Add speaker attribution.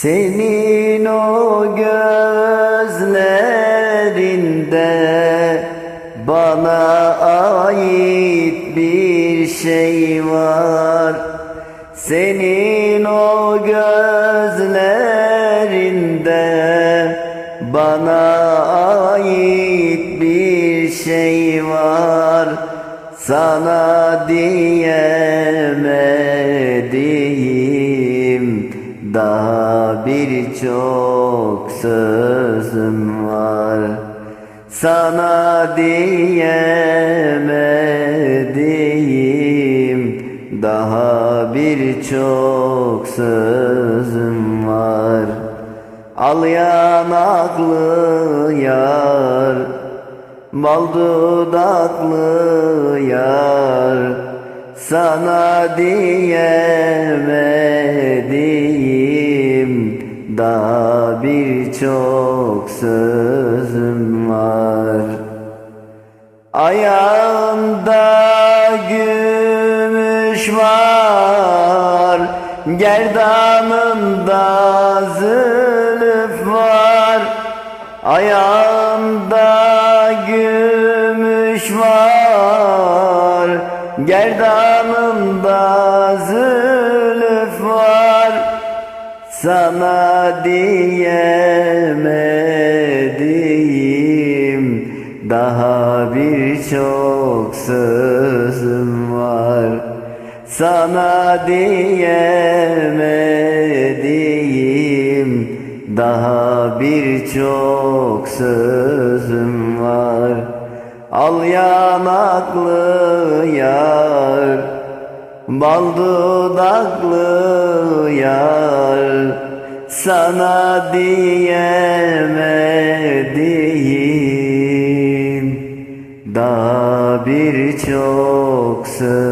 Speaker 1: Senin o gözlerinde bana ait bir şey var. Senin o gözlerinde bana ait bir şey var. Sana diyemediğim birçok sözüm var. Sana diyemediğim daha birçok sözüm var. Al yanaklı yar, bal dudaklı yar, sana diyemediğim birçok sözüm var. Ayağında gümüş var, gerdanında zülüf var. Ayağında gümüş var, gerdanında zülüf var. Sana diyemediğim daha birçok sözüm var. Sana diyemediğim daha birçok sözüm var. Al yanaklı yar, bal dudaklı yar, sana diyemediğim daha birçok sözüm